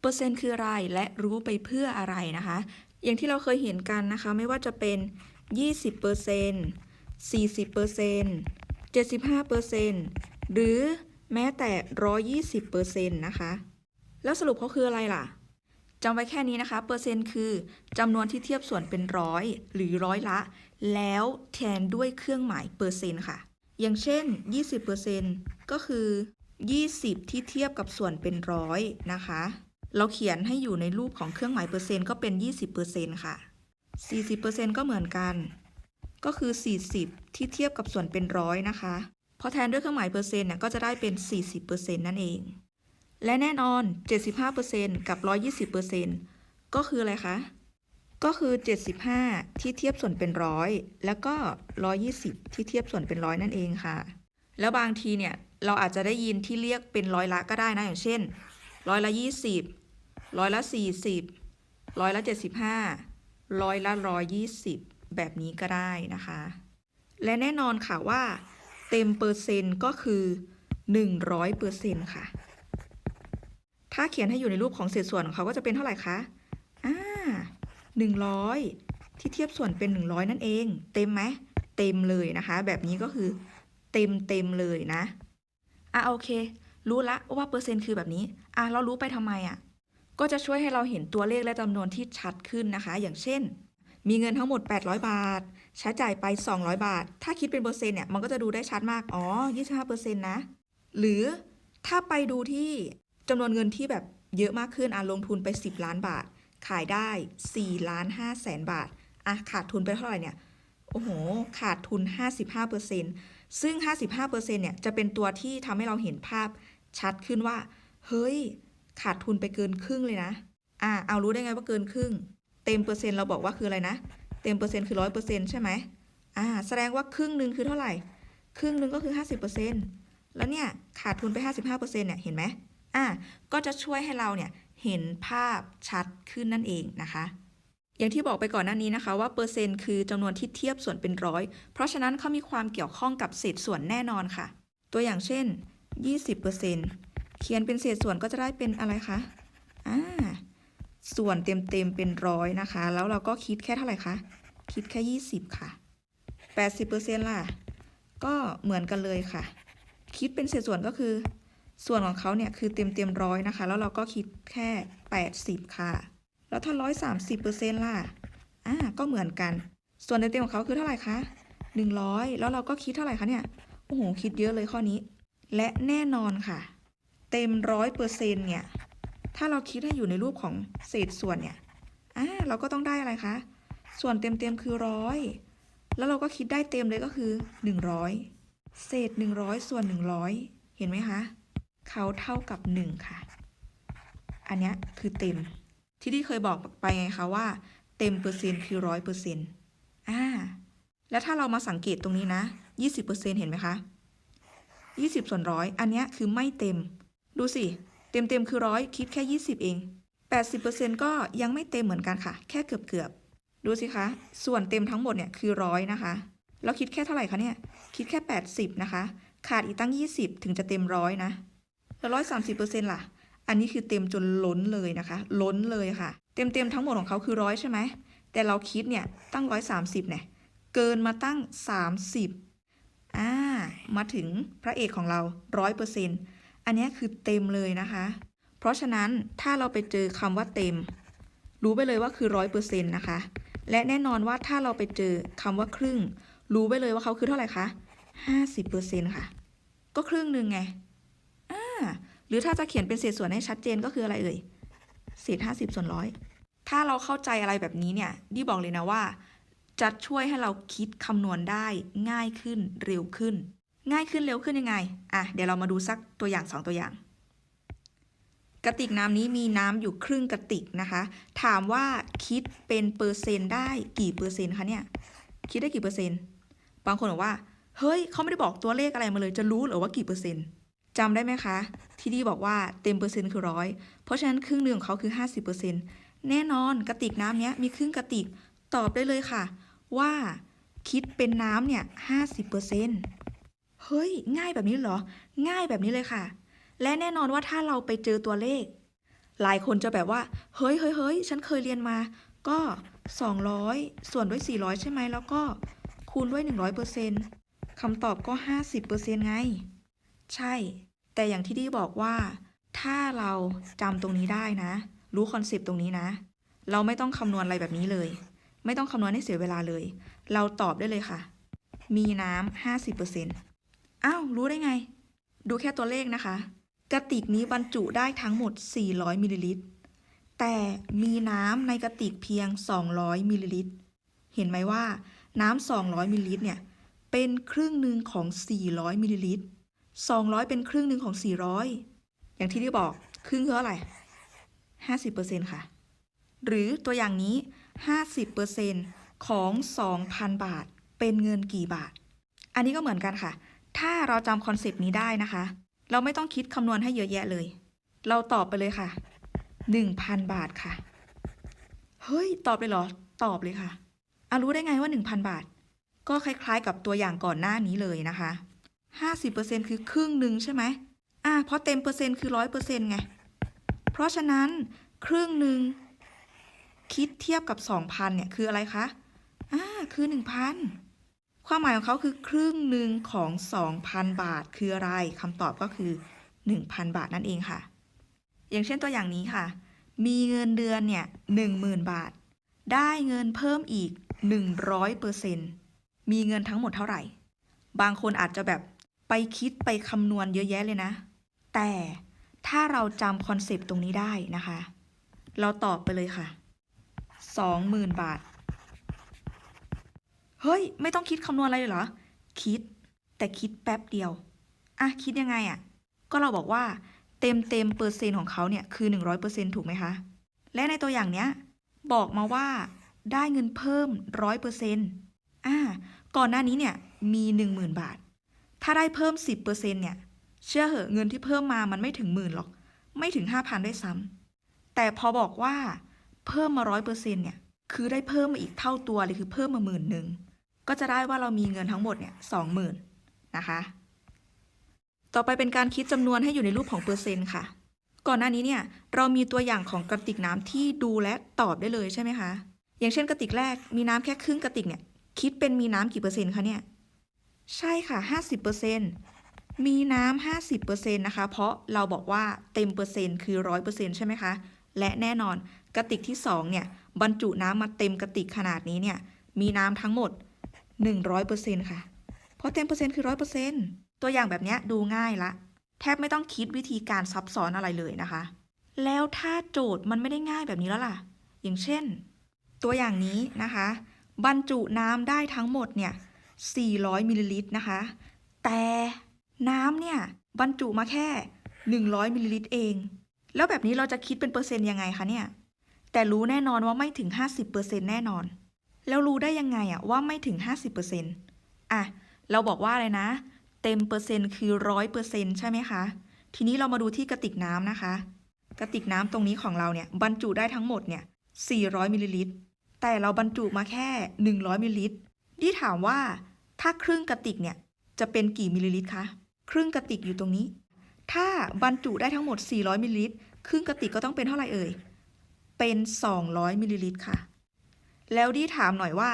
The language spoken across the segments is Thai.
เปอร์เซ็นต์คืออะไรและรู้ไปเพื่ออะไรนะคะ อย่างที่เราเคยเห็นกันนะคะ ไม่ว่าจะเป็น 20% 40% 75%หรือแม้แต่ 120%นะคะ แล้วสรุปเขาคืออะไรล่ะจำไว้แค่นี้นะคะ เปอร์เซ็นต์คือจำนวนที่เทียบส่วนเป็นร้อยหรือร้อยละ แล้วแทนด้วยเครื่องหมายเปอร์เซ็นต์ค่ะ อย่างเช่น 20%ก็คือ 20 ที่เทียบกับส่วนเป็นร้อยนะคะ เราเขียนให้อยู่ในรูปของเครื่องหมายเปอร์เซ็นต์ก็เป็น 20%ค่ะ 40%ก็เหมือนกัน ก็คือ 40 ที่เทียบกับส่วนเป็นร้อยนะคะ พอแทนด้วยเครื่องหมายเปอร์เซ็นต์เนี่ยก็จะได้เป็น 40%นั่นเอง และแน่นอน 75%กับ 120%ก็คืออะไรคะ ก็คือ 75 ที่เทียบส่วนเป็นร้อยแล้วก็ 120 ที่เทียบส่วนเป็นร้อยนั่นเองค่ะ แล้วบางทีเนี่ยเราอาจจะได้ยินที่เรียกเป็นร้อยละก็ได้นะอย่างเช่นร้อยละ20 ร้อยละ40ร้อยละ75ร้อยละ120แบบนี้ก็ได้นะคะ และแน่นอนค่ะว่า เต็มเปอร์เซ็นต์ก็คือ100เปอร์เซ็นต์ค่ะ ถ้าเขียนให้อยู่ในรูปของเศษส่วนของเขาก็จะเป็นเท่าไหร่คะอ่า100ที่เทียบส่วนเป็น 100 นั่นเอง เต็มไหมเต็มเลยนะคะ แบบนี้ก็คือเต็มเต็มเลยนะ อะโอเค รู้ละว่าเปอร์เซ็นต์คือแบบนี้ อะเรารู้ไปทำไมอะ ก็จะช่วยให้เราเห็นตัวเลขและจำนวนที่ชัดขึ้นนะคะ อย่างเช่น มีเงินทั้งหมด 800 บาท ใช้จ่ายไป 200 บาท ถ้าคิดเป็นเปอร์เซ็นต์เนี่ยมันก็จะดูได้ชัดมาก อ๋อ 25%นะ หรือถ้าไปดูที่จำนวนเงินที่แบบเยอะมากขึ้นอะลงทุนไป 10 ล้านบาท ขายได้4ล้าน5แสนบาทอะขาดทุนไปเท่าไหร่เนี่ยโอ้โห ขาดทุน 55%ซึ่ง 55%เนี่ย จะเป็นตัวที่ทำให้เราเห็นภาพชัดขึ้นว่า เฮ้ย ขาดทุนไปเกินครึ่งเลยนะ อะเอารู้ได้ไงว่าเกินครึ่ง เต็มเปอร์เซ็นต์เราบอกว่าคืออะไรนะ เต็มเปอร์เซ็นต์คือร้อยเปอร์เซ็นต์ใช่ไหมอ่า แสดงว่าครึ่งหนึ่งคือเท่าไหร่ ครึ่งหนึ่งก็คือ50%แล้วเนี่ยขาดทุนไป55%เปอร์เซ็นต์เนี่ยเห็นไหมอ่า ก็จะช่วยให้เราเนี่ยเห็นภาพชัดขึ้นนั่นเองนะคะอย่างที่บอกไปก่อนหน้านี้นะคะว่าเปอร์เซ็นต์คือจำนวนที่เทียบส่วนเป็นร้อย เพราะฉะนั้นเขามีความเกี่ยวข้องกับเศษส่วนแน่นอนค่ะ ตัวอย่างเช่น 20% เขียนเป็นเศษส่วนก็จะได้เป็นอะไรคะอ่าส่วนเต็มๆเป็นร้อยนะคะ แล้วเราก็คิดแค่เท่าไหร่คะ คิดแค่ 20 ค่ะ80%ล่ะ ก็เหมือนกันเลยค่ะ คิดเป็นเศษส่วนก็คือ ส่วนของเขาเนี่ยคือเต็มเต็มร้อยนะคะ แล้วเราก็คิดแค่ 80 ค่ะ แล้วถ้า 130%ล่ะ อ่า ก็เหมือนกัน ส่วนเต็มๆของเขาคือเท่าไหร่คะ 100 แล้วเราก็คิดเท่าไหร่คะเนี่ย โอ้โห คิดเยอะเลยข้อนี้ และแน่นอนค่ะ เต็มร้อยเปอร์เซ็นต์เนี่ย ถ้าเราคิดให้อยู่ในรูปของเศษส่วนเนี่ยอ่าเราก็ต้องได้อะไรคะ ส่วนเต็มๆคือร้อย แล้วเราก็คิดได้เต็มเลยก็คือ100เศษ100ส่วน100เห็นไหมคะ เขาเท่ากับ1ค่ะ อันเนี้ยคือเต็ม ที่ที่เคยบอกไปไงคะว่า เต็มเปอร์เซ็นต์คือร้อยเปอร์เซ็นต์อ่า แล้วถ้าเรามาสังเกตตรงนี้นะ20%เห็นไหมคะ20ส่วนร้อยอันเนี้ยคือไม่เต็ม ดูสิ เต็มเต็มคือร้อยคิดแค่ 20 เอง 80%ก็ยังไม่เต็มเหมือนกันค่ะ แค่เกือบเกือบๆดูสิคะ ส่วนเต็มทั้งหมดเนี่ยคือร้อยนะคะ เราคิดแค่เท่าไหร่คะเนี่ย คิดแค่ 80 นะคะ ขาดอีกตั้ง 20 ถึงจะเต็มร้อยนะ แล้วร้อยสามสิบเปอร์เซ็นต์ล่ะ อันนี้คือเต็มจนล้นเลยนะคะ ล้นเลยค่ะ เต็มเต็มทั้งหมดของเขาคือร้อยใช่ไหม แต่เราคิดเนี่ยตั้งร้อยสามสิบเนี่ย เกินมาตั้งสามสิบอ่า มาถึงพระเอกของเราร้อยเปอร์เซ็นต์ อันนี้คือเต็มเลยนะคะ เพราะฉะนั้นถ้าเราไปเจอคำว่าเต็ม รู้ไปเลยว่าคือร้อยเปอร์เซ็นต์นะคะ และแน่นอนว่าถ้าเราไปเจอคำว่าครึ่ง รู้ไปเลยว่าเขาคือเท่าไหร่คะห้าสิบเปอร์เซ็นต์ค่ะ ก็ครึ่งหนึ่งไงอ่าหรือถ้าจะเขียนเป็นเศษส่วนให้ชัดเจนก็คืออะไรเอ่ยเศษห้าสิบส่วนร้อยถ้าเราเข้าใจอะไรแบบนี้เนี่ยดีบอกเลยนะว่าจะช่วยให้เราคิดคำนวณได้ง่ายขึ้นเร็วขึ้น ง่ายขึ้นเร็วขึ้นยังไงอะเดี๋ยวเรามาดูสักตัวอย่างสองตัวอย่าง กระติกน้ำนี้มีน้ำอยู่ครึ่งกระติกนะคะ ถามว่าคิดเป็นเปอร์เซ็นต์ได้กี่เปอร์เซ็นต์คะเนี่ยคิดได้กี่เปอร์เซ็นต์บางคนบอกว่าเฮ้ยเขาไม่ได้บอกตัวเลขอะไรมาเลยจะรู้หรือว่ากี่เปอร์เซ็นต์จำได้ไหมคะ ที่ดีบอกว่าเต็มเปอร์เซ็นต์คือร้อยเพราะฉะนั้นครึ่งหนึ่งของเขาคือ 50%แน่นอนกระติกน้ำเนี้ยมีครึ่งกระติกตอบได้เลยค่ะ ว่าคิดเป็นน้ำเนี่ย50%เปอร์เซนต์ เฮ้ย ง่ายแบบนี้เหรอ ง่ายแบบนี้เลยค่ะ และแน่นอนว่าถ้าเราไปเจอตัวเลข หลายคนจะแบบว่า เฮ้ยเฮ้ยเฮ้ยฉันเคยเรียนมา ก็ 200 ส่วนด้วย 400 ใช่ไหม แล้วก็คูณด้วย 100%คำตอบก็ 50%ไง ใช่ แต่อย่างที่ดีบอกว่า ถ้าเราจำตรงนี้ได้นะ รู้คอนเซปต์ตรงนี้นะ เราไม่ต้องคำนวณอะไรแบบนี้เลย ไม่ต้องคำนวณให้เสียเวลาเลย เราตอบได้เลยค่ะ มีน้ำ50% อ้าวรู้ได้ไง ดูแค่ตัวเลขนะคะ กระติกนี้บรรจุได้ทั้งหมด 400 มิลลิลิตร แต่มีน้ำในกระติกเพียง 200 มิลลิลิตร เห็นไหมว่า น้ำ 200 มิลลิลิตรเนี่ย เป็นครึ่งหนึ่งของ 400 มิลลิลิตร 200 เป็นครึ่งหนึ่งของ 400 อย่างที่ได้บอก ครึ่งคือเท่าไหร่50%ค่ะ หรือตัวอย่างนี้ 50%ของ 2,000 บาท เป็นเงินกี่บาท อันนี้ก็เหมือนกันค่ะ ถ้าเราจำคอนเซปต์นี้ได้นะคะ เราไม่ต้องคิดคำนวณให้เยอะแยะเลย เราตอบไปเลยค่ะ 1,000 บาทค่ะ เฮ้ย ตอบเลยเหรอ ตอบเลยค่ะอะรู้ได้ไงว่า 1,000 บาท ก็คล้ายๆ กับตัวอย่างก่อนหน้านี้เลยนะคะ 50%คือครึ่งหนึ่งใช่ไหมอะเพราะเต็มเปอร์เซ็นต์คือร้อยเปอร์เซ็นต์ไง เพราะฉะนั้นครึ่งหนึ่งคิดเทียบกับ 2,000เนี่ยคืออะไรคะอ่าคือ 1,000 ความหมายของเขาคือครึ่งหนึ่งของ 2,000 บาท คืออะไรคำตอบก็คือ 1,000 บาทนั่นเองค่ะ อย่างเช่นตัวอย่างนี้ค่ะ มีเงินเดือนเนี่ย10,000 บาท ได้เงินเพิ่มอีก 100%มีเงินทั้งหมดเท่าไหร่ บางคนอาจจะแบบไปคิดไปคำนวณเยอะแยะเลยนะ แต่ถ้าเราจำคอนเซปต์ตรงนี้ได้นะคะ เราตอบไปเลยค่ะ 20,000 บาท เฮ้ย ไม่ต้องคิดคำนวณอะไรเลยเหรอ คิด แต่คิดแป๊บเดียว อะ คิดยังไงอะ่ะ ก็เราบอกว่าเต็มเต็มเปอร์เซ็นต์ของเขาเนี่ยคือ 100%ถูกไหมคะ และในตัวอย่างเนี้ย บอกมาว่าได้เงินเพิ่ม 100%อ่า ก่อนหน้านี้เนี่ยมี 10,000 บาท ถ้าได้เพิ่ม 10%เนี่ย เชื่อเหอะเงินที่เพิ่มมามันไม่ถึงหมื่นหรอก ไม่ถึง 5,000 ด้วยซ้ำแต่พอบอกว่าเพิ่มมา 100%เนี่ย คือได้เพิ่มมาอีกเท่าตัวเลยคือเพิ่มมาหมื่นหนึ่ง ก็จะได้ว่าเรามีเงินทั้งหมดเนี่ยสองหมื่นนะคะ ต่อไปเป็นการคิดจำนวนให้อยู่ในรูปของเปอร์เซ็นต์ค่ะ ก่อนหน้านี้เนี่ยเรามีตัวอย่างของกระติกน้ำที่ดูและตอบได้เลยใช่ไหมคะ อย่างเช่นกระติกแรกมีน้ำแค่ครึ่งกระติกเนี่ยคิดเป็นมีน้ำกี่เปอร์เซ็นต์คะเนี่ยใช่ค่ะ 50%มีน้ำ50%นะคะ เพราะเราบอกว่าเต็มเปอร์เซ็นต์คือ 100%ใช่ไหมคะ และแน่นอนกระติกที่ 2 เนี่ย บรรจุน้ำมาเต็มกระติกขนาดนี้เนี่ย มีน้ำทั้งหมด 100%ค่ะ เพราะเต็มเปอร์เซ็นต์คือ 100%ตัวอย่างแบบนี้ดูง่ายละ แทบไม่ต้องคิดวิธีการซับซ้อนอะไรเลยนะคะ แล้วถ้าโจทย์มันไม่ได้ง่ายแบบนี้แล้วล่ะ อย่างเช่น ตัวอย่างนี้นะคะ บรรจุน้ำได้ทั้งหมดเนี่ย 400มิลลิลิตรนะคะ แต่น้ำเนี่ยบรรจุมาแค่ 100มิลลิลิตรเอง แล้วแบบนี้เราจะคิดเป็นเปอร์เซ็นต์ยังไงคะเนี่ย แต่รู้แน่นอนว่าไม่ถึง 50%แน่นอน แล้วรู้ได้ยังไงอะว่าไม่ถึง 50%อะ เราบอกว่าอะไรนะ เต็มเปอร์เซ็นต์คือร้อยเปอร์เซ็นต์ใช่ไหมคะ ทีนี้เรามาดูที่กระติกน้ำนะคะ กระติกน้ำตรงนี้ของเราเนี่ยบรรจุได้ทั้งหมดเนี่ย 400มิลลิลิตร แต่เราบรรจุมาแค่ 100มิลลิลิตรที่ถามว่าถ้าครึ่งกระติกเนี่ยจะเป็นกี่มิลลิลิตรคะ ครึ่งกระติกอยู่ตรงนี้ ถ้าบรรจุได้ทั้งหมด 400มิลลิลิตร ครึ่งกระติกก็ต้องเป็นเท่าไหร่เอ่ย เป็น 200มิลลิลิตรค่ะ แล้วดีถามหน่อยว่า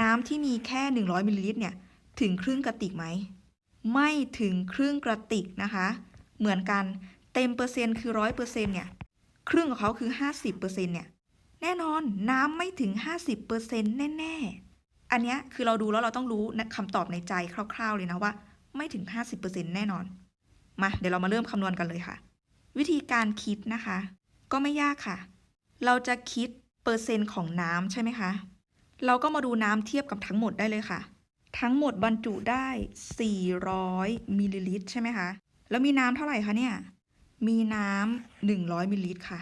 น้ำที่มีแค่ 100มิลลิลิตรเนี่ยถึงครึ่งกระติกไหม ไม่ถึงครึ่งกระติกนะคะ เหมือนกันเต็มเปอร์เซ็นต์คือร้อยเปอร์เซ็นต์เนี่ยครึ่งของเขาคือ 50เปอร์เซ็นต์เนี่ยแน่นอนน้ำไม่ถึง 50เปอร์เซ็นต์แน่ๆ อันเนี้ยคือเราดูแล้วเราต้องรู้คำตอบในใจคร่าว ๆ เลยนะว่า ไม่ถึง 50เปอร์เซ็นต์แน่นอน มาเดี๋ยวเรามาเริ่มคำนวณกันเลยค่ะ วิธีการคิดนะคะ ก็ไม่ยากค่ะ เราจะคิด เปอร์เซ็นต์ของน้ำใช่ไหมคะ เราก็มาดูน้ำเทียบกับทั้งหมดได้เลยค่ะ ทั้งหมดบรรจุได้ 400มิลลิลิตรใช่ไหมคะ แล้วมีน้ำเท่าไหร่คะเนี่ย มีน้ำ100มิลลิลิตรค่ะ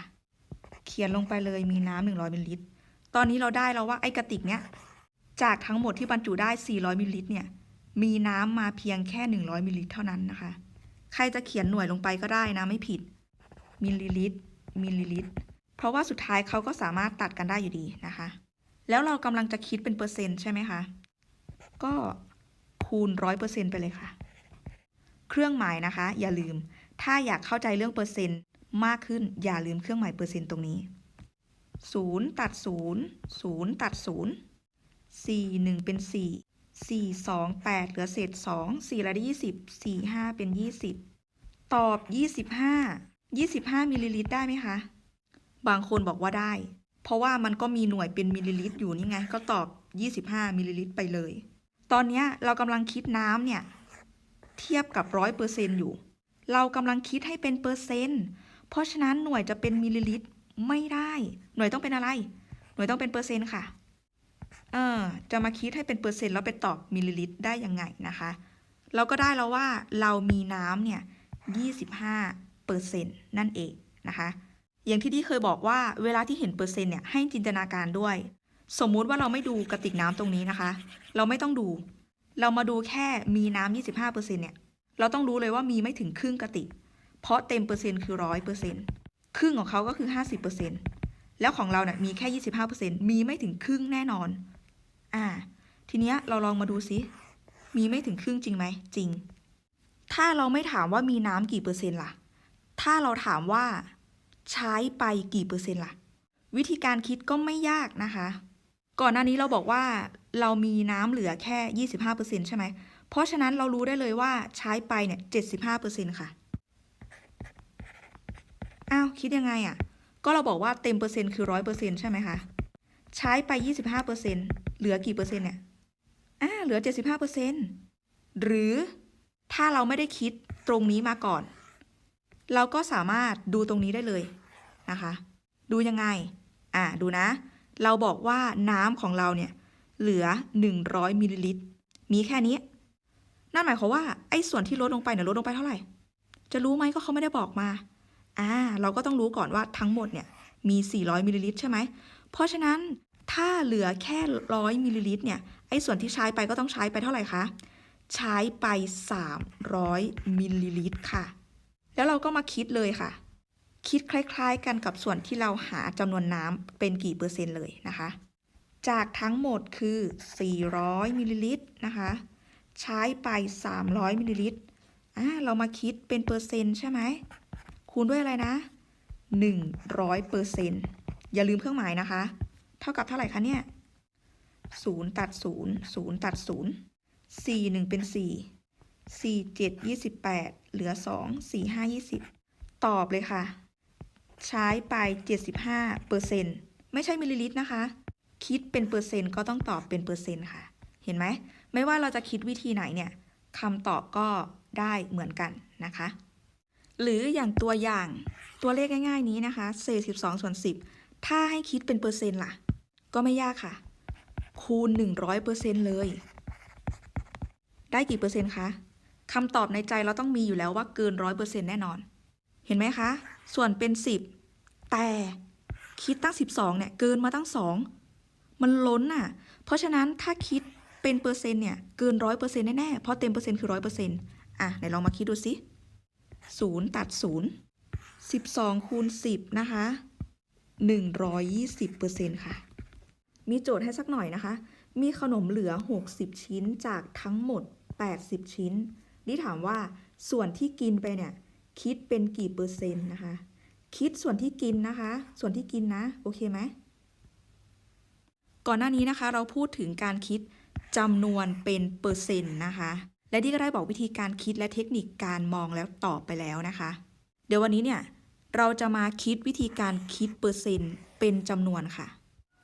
เขียนลงไปเลยมีน้ำ100มิลลิลิตร ตอนนี้เราได้แล้วว่าไอ้กระติกเนี้ยจากทั้งหมดที่บรรจุได้ 400มิลลิลิตรเนี่ย มีน้ำมาเพียงแค่ 100มิลลิลิตรเท่านั้นนะคะ ใครจะเขียนหน่วยลงไปก็ได้นะไม่ผิด มิลลิลิตร มิลลิลิตร เพราะว่าสุดท้ายเขาก็สามารถตัดกันได้อยู่ดีนะคะ แล้วเรากำลังจะคิดเป็นเปอร์เซ็นต์ใช่ไหมคะ ก็คูณร้อยเปอร์เซ็นต์ไปเลยค่ะ เครื่องหมายนะคะ อย่าลืม ถ้าอยากเข้าใจเรื่องเปอร์เซ็นต์มากขึ้นอย่าลืมเครื่องหมายเปอร์เซ็นต์ตรงนี้0ตัด0 0ตัด0 4 1เป็น4 4 2 8เหลือเศษ2 4ละได้20 4 5เป็น20ตอบ25 25มิลลิลิตรได้ไหมคะ บางคนบอกว่าได้ เพราะว่ามันก็มีหน่วยเป็นมิลลิลิตรอยู่นี่ไง ก็ตอบ 25มิลลิลิตรไปเลย ตอนนี้เรากำลังคิดน้ำเนี่ย เทียบกับร้อยเปอร์เซนต์อยู่ เรากำลังคิดให้เป็นเปอร์เซนต์ เพราะฉะนั้นหน่วยจะเป็นมิลลิลิตรไม่ได้ หน่วยต้องเป็นอะไร หน่วยต้องเป็นเปอร์เซ็นต์ค่ะ เออ จะมาคิดให้เป็นเปอร์เซ็นต์แล้วไปตอบมิลลิลิตรได้ยังไงนะคะ เราก็ได้แล้วว่าเรามีน้ำเนี่ย25เปอร์เซ็นต์นั่นเองนะคะ อย่างที่ที่เคยบอกว่าเวลาที่เห็นเปอร์เซ็นต์เนี่ยให้จินตนาการด้วย สมมุติว่าเราไม่ดูกระติกน้ำตรงนี้นะคะ เราไม่ต้องดู เรามาดูแค่มีน้ำ25เปอร์เซ็นต์เนี่ยเราต้องรู้เลยว่ามีไม่ถึงครึ่งกระติก เพราะเต็มเปอร์เซ็นต์คือร้อยเปอร์เซ็นต์ครึ่งของเขาก็คือ 50เปอร์เซ็นต์แล้วของเราเนี่ยมีแค่ 25เปอร์เซ็นต์มีไม่ถึงครึ่งแน่นอน อ่า ทีเนี้ยเราลองมาดูซิ มีไม่ถึงครึ่งจริงไหม จริง ถ้าเราไม่ถามว่ามีน้ำกี่เปอร์เซ็นต์ล่ะ ถ้าเราถามว่า ใช้ไปกี่เปอร์เซ็นต์ล่ะ วิธีการคิดก็ไม่ยากนะคะ ก่อนหน้านี้เราบอกว่าเรามีน้ำเหลือแค่ 25%ใช่ไหม เพราะฉะนั้นเรารู้ได้เลยว่าใช้ไปเนี่ย 75%ค่ะ อ้าว คิดยังไงอะ่ะ ก็เราบอกว่าเต็มเปอร์เซ็นต์คือ 100%ใช่ไหมคะ ใช้ไป 25%เหลือกี่เปอร์เซ็นต์เนี่ย อ่า เหลือ 75%หรือถ้าเราไม่ได้คิดตรงนี้มาก่อน เราก็สามารถดูตรงนี้ได้เลยนะคะ ดูยังไง อ่าดูนะ เราบอกว่าน้ำของเราเนี่ยเหลือ 100มิลลิลิตร มีแค่นี้ นั่นหมายความว่าไอ้ส่วนที่ลดลงไปเนี่ยลดลงไปเท่าไหร่ จะรู้ไหมก็เขาไม่ได้บอกมา อ่า เราก็ต้องรู้ก่อนว่าทั้งหมดเนี่ยมี 400มิลลิลิตรใช่ไหม เพราะฉะนั้นถ้าเหลือแค่ร้อยมิลลิลิตรเนี่ย ไอ้ส่วนที่ใช้ไปก็ต้องใช้ไปเท่าไหร่คะ ใช้ไป 300มิลลิลิตรค่ะ แล้วเราก็มาคิดเลยค่ะ คิดคล้ายๆ กันกับส่วนที่เราหาจำนวนน้ำเป็นกี่เปอร์เซ็นต์เลยนะคะ จากทั้งหมดคือ 400มิลลิลิตรนะคะ ใช้ไป 300มิลลิลิตรอ่าเรามาคิดเป็นเปอร์เซ็นต์ใช่ไหมคูณด้วยอะไรนะ 100เปอร์เซ็นต์อย่าลืมเครื่องหมายนะคะ เท่ากับเท่าไหร่คะเนี่ย0ตัด0 0ตัด0 4 1เป็น4 4 7 28 เหลือ 2 4 5 20 ตอบเลยค่ะ ใช้ไป 75เปอร์เซ็นต์ไม่ใช่มิลลิลิตรนะคะ คิดเป็นเปอร์เซ็นต์ก็ต้องตอบเป็นเปอร์เซ็นต์ค่ะ เห็นไหม ไม่ว่าเราจะคิดวิธีไหนเนี่ยคำตอบก็ได้เหมือนกันนะคะ หรืออย่างตัวอย่างตัวเลขง่าย ๆ นี้นะคะเศษ12ส่วน10 ถ้าให้คิดเป็นเปอร์เซ็นต์ล่ะ ก็ไม่ยากค่ะ คูณ 100เปอร์เซ็นต์เลยได้กี่เปอร์เซ็นต์คะ คำตอบในใจเราต้องมีอยู่แล้วว่าเกินร้อยเปอร์เซ็นต์แน่นอน เห็นไหมคะ ส่วนเป็น10แต่คิดตั้ง12เนี่ยเกินมาตั้ง2มันล้นอะ เพราะฉะนั้นถ้าคิดเป็นเปอร์เซ็นต์เนี่ยเกินร้อยเปอร์เซ็นต์แน่ๆ เพราะเต็มเปอร์เซ็นต์คือร้อยเปอร์เซ็นต์อะไหนลองมาคิดดูสิ0ตัด0 12คูณ10นะคะ120เปอร์เซ็นต์ค่ะ มีโจทย์ให้สักหน่อยนะคะ มีขนมเหลือ60ชิ้นจากทั้งหมด80ชิ้น นี่ถามว่าส่วนที่กินไปเนี่ยคิดเป็นกี่เปอร์เซ็นต์นะคะ คิดส่วนที่กินนะคะ ส่วนที่กินนะ โอเคไหมก่อนหน้านี้นะคะ เราพูดถึงการคิดจำนวนเป็นเปอร์เซ็นต์นะคะ และที่ก็ได้บอกวิธีการคิดและเทคนิคการมองแล้วตอบไปแล้วนะคะ เดี๋ยววันนี้เนี่ยเราจะมาคิดวิธีการคิดเปอร์เซ็นต์เป็นจำนวนค่ะ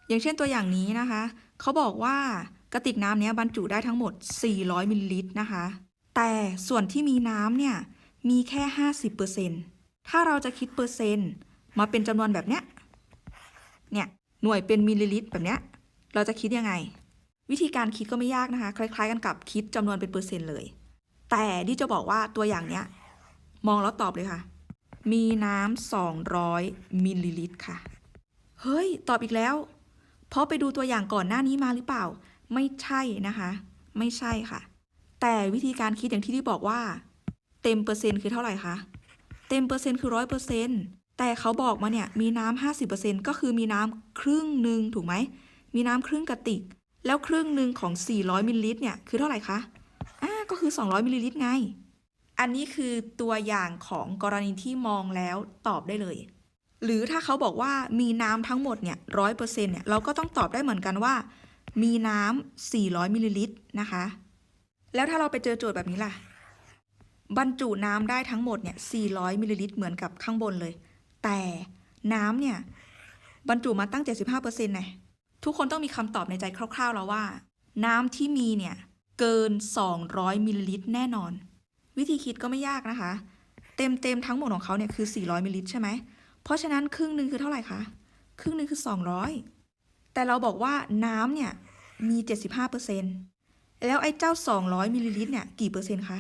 อย่างเช่นตัวอย่างนี้นะคะ เขาบอกว่ากระติกน้ำนี้บรรจุได้ทั้งหมด 400มิลลิลิตรนะคะ แต่ส่วนที่มีน้ำเนี่ย มีแค่ 50%ถ้าเราจะคิดเปอร์เซ็นต์มาเป็นจำนวนแบบเนี้ย เนี่ย หน่วยเป็นมิลลิลิตรแบบเนี้ย เราจะคิดยังไง วิธีการคิดก็ไม่ยากนะคะ คล้าย ๆ กันกับคิดจำนวนเป็นเปอร์เซ็นต์เลย แต่ที่จะบอกว่าตัวอย่างเนี้ย มองแล้วตอบเลยค่ะ มีน้ำ200มิลลิลิตรค่ะ เฮ้ย ตอบอีกแล้ว เพราะไปดูตัวอย่างก่อนหน้านี้มาหรือเปล่า ไม่ใช่นะคะ ไม่ใช่ค่ะ แต่วิธีการคิดอย่างที่ที่บอกว่า เต็มเปอร์เซ็นต์คือเท่าไหร่คะเต็มเปอร์เซ็นต์คือร้อยเปอร์เซ็นต์แต่เขาบอกมาเนี่ยมีน้ำห้าสิบเปอร์เซ็นต์ก็คือมีน้ำครึ่งหนึ่งถูกไหมมีน้ำครึ่งกระติก แล้วครึ่งหนึ่งของ 400มิลลิลิตรเนี่ยคือเท่าไหร่คะอ่าก็คือ 200มิลลิลิตรไง อันนี้คือตัวอย่างของกรณีที่มองแล้วตอบได้เลย หรือถ้าเขาบอกว่ามีน้ำทั้งหมดเนี่ยร้อยเปอร์เซ็นต์เนี่ยเราก็ต้องตอบได้เหมือนกันว่า มีน้ำ400มิลลิลิตรนะคะ แล้วถ้าเราไปเจอโจทย์แบบนี้ล่ะ บรรจุน้ำได้ทั้งหมดเนี่ย 400 มิลลิลิตรเหมือนกับข้างบนเลย แต่น้ำเนี่ย บรรจุมาตั้ง 75%เน่ยทุกคนต้องมีคำตอบในใจคร่าวๆแล้วว่า น้ำที่มีเนี่ย เกิน 200 มิลลิลิตรแน่นอน วิธีคิดก็ไม่ยากนะคะ เต็มเต็มๆทั้งหมดของเขาเนี่ยคือ 400 มิลลิลิตรใช่ไหม เพราะฉะนั้นครึ่งหนึ่งคือเท่าไหร่คะ ครึ่งหนึ่งคือ 200 แต่เราบอกว่าน้ำเนี่ยมี 75% แล้วไอ้เจ้า 200มิลลิลิตรเนี่ยกี่เปอร์เซ็นต์คะ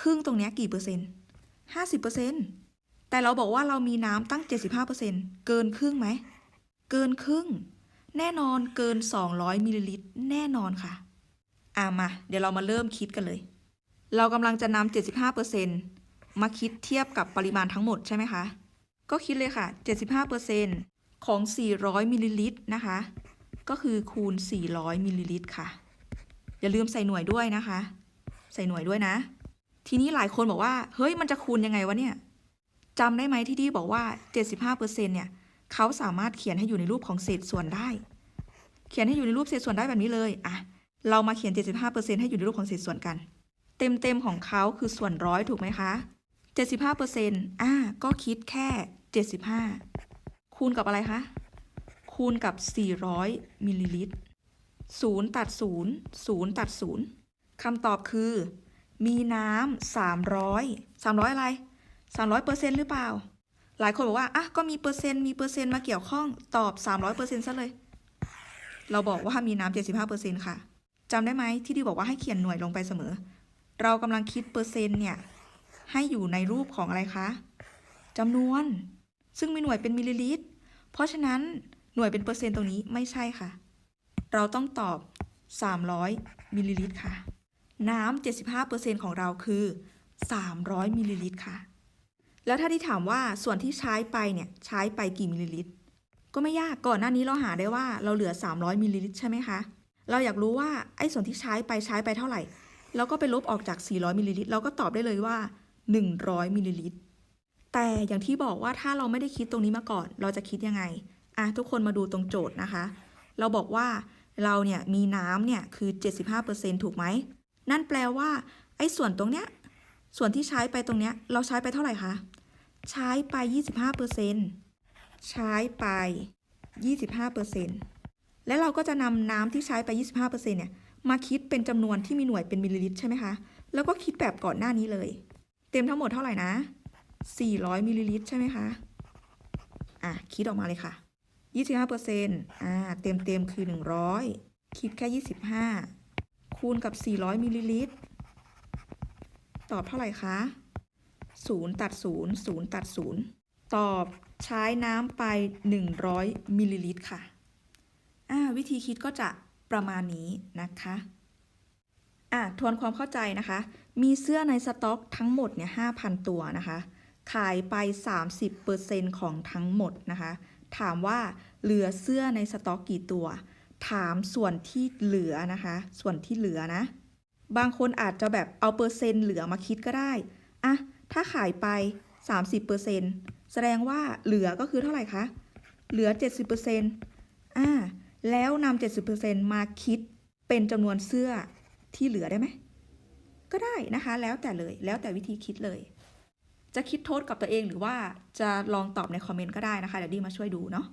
ครึ่งตรงเนี้ยกี่เปอร์เซ็นต์50%แต่เราบอกว่าเรามีน้ำตั้ง 75%เซ็นต์เกินครึ่งไหมเกินครึ่ง แน่นอนเกิน 200มิลลิลิตรแน่นอนค่ะอะมาเดี๋ยวเรามาเริ่มคิดกันเลย เรากำลังจะนำ75%มาคิดเทียบกับปริมาณทั้งหมดใช่ไหมคะ ก็คิดเลยค่ะ 75%ของ 400มิลลิลิตรนะคะ ก็คือคูณ 400มิลลิลิตรค่ะ อย่าลืมใส่หน่วยด้วยนะคะ ใส่หน่วยด้วยนะ ทีนี้หลายคนบอกว่า เฮ้ยมันจะคูณยังไงวะเนี่ยจำได้ไหมที่ดีบอกว่า 75%เนี่ยเขาสามารถเขียนให้อยู่ในรูปของเศษส่วนได้ เขียนให้อยู่ในรูปเศษส่วนได้แบบนี้เลยอะเรามาเขียน 75%ให้อยู่ในรูปของเศษส่วนกัน เต็มเต็มๆของเขาคือส่วนร้อยถูกไหมคะ 75%อ่าก็คิดแค่ 75 คูณกับอะไรคะ คูณกับ 400 มิลลิลิตร 0ตัด0 0ตัด0คำตอบคือ มีน้ำ300 300 อะไร 300เปอร์เซ็นต์หรือเปล่า หลายคนบอกว่าอะก็มีเปอร์เซ็นต์มีเปอร์เซ็นต์มาเกี่ยวข้องตอบ 300เปอร์เซ็นต์ซะเลย เราบอกว่ามีน้ำ75เปอร์เซ็นต์ค่ะจำได้ไหมที่ดิวบอกว่าให้เขียนหน่วยลงไปเสมอ เรากำลังคิดเปอร์เซ็นต์เนี่ยให้อยู่ในรูปของอะไรคะจำนวน ซึ่งมีหน่วยเป็นมิลลิลิตร เพราะฉะนั้นหน่วยเป็นเปอร์เซ็นต์ตรงนี้ไม่ใช่ค่ะ เราต้องตอบ 300มิลลิลิตรค่ะ น้ำ75%ของเราคือ 300มิลลิลิตรค่ะ แล้วถ้าที่ถามว่าส่วนที่ใช้ไปเนี่ยใช้ไปกี่มิลลิลิตร ก็ไม่ยากก่อนหน้านี้เราหาได้ว่าเราเหลือ 300มิลลิลิตรใช่ไหมคะ เราอยากรู้ว่าไอ้ส่วนที่ใช้ไปใช้ไปเท่าไหร่เราก็ไปลบออกจาก 400มิลลิลิตรเราก็ตอบได้เลยว่า 100มิลลิลิตร แต่อย่างที่บอกว่าถ้าเราไม่ได้คิดตรงนี้มาก่อน เราจะคิดยังไงอะทุกคนมาดูตรงโจทย์นะคะ เราบอกว่า เราเนี่ยมีน้ำเนี่ยคือ 75%ถูกไหม นั่นแปลว่าไอ้ส่วนตรงเนี้ยส่วนที่ใช้ไปตรงเนี้ยเราใช้ไปเท่าไหร่คะใช้ไป 25%ใช้ไป 25%และเราก็จะนำน้ำที่ใช้ไป 25%เนี่ยมาคิดเป็นจำนวนที่มีหน่วยเป็นมิลลิลิตรใช่ไหมคะ แล้วก็คิดแบบก่อนหน้านี้เลย เต็มทั้งหมดเท่าไหร่นะ 400 มิลลิลิตรใช่ไหมคะ อะ คิดออกมาเลยค่ะ 25%อ่าเต็มเต็มคือ100คิดแค่25คูณกับ400มิลลิลิตร ตอบเท่าไหร่คะ0ตัด0 0ตัด0ตอบใช้น้ำไป 100 มิลลิลิตรค่ะ อ่า วิธีคิดก็จะประมาณนี้นะคะ อะทวนความเข้าใจนะคะ มีเสื้อในสต็อกทั้งหมดเนี่ย5,000 ตัวนะคะ ขายไป 30%ของทั้งหมดนะคะ ถามว่า เหลือเสื้อในสต็อกกี่ตัว ถามส่วนที่เหลือนะคะ ส่วนที่เหลือนะ บางคนอาจจะแบบเอาเปอร์เซ็นต์เหลือมาคิดก็ได้อะถ้าขายไป 30%แสดงว่าเหลือก็คือเท่าไหร่คะ เหลือ 70%อ่า แล้วนำ70%มาคิดเป็นจำนวนเสื้อที่เหลือได้ไหม ก็ได้นะคะ แล้วแต่เลย แล้วแต่วิธีคิดเลย จะคิดโทษกับตัวเองหรือว่าจะลองตอบในคอมเมนต์ก็ได้นะคะ เดี๋ยวดีมาช่วยดูเนาะ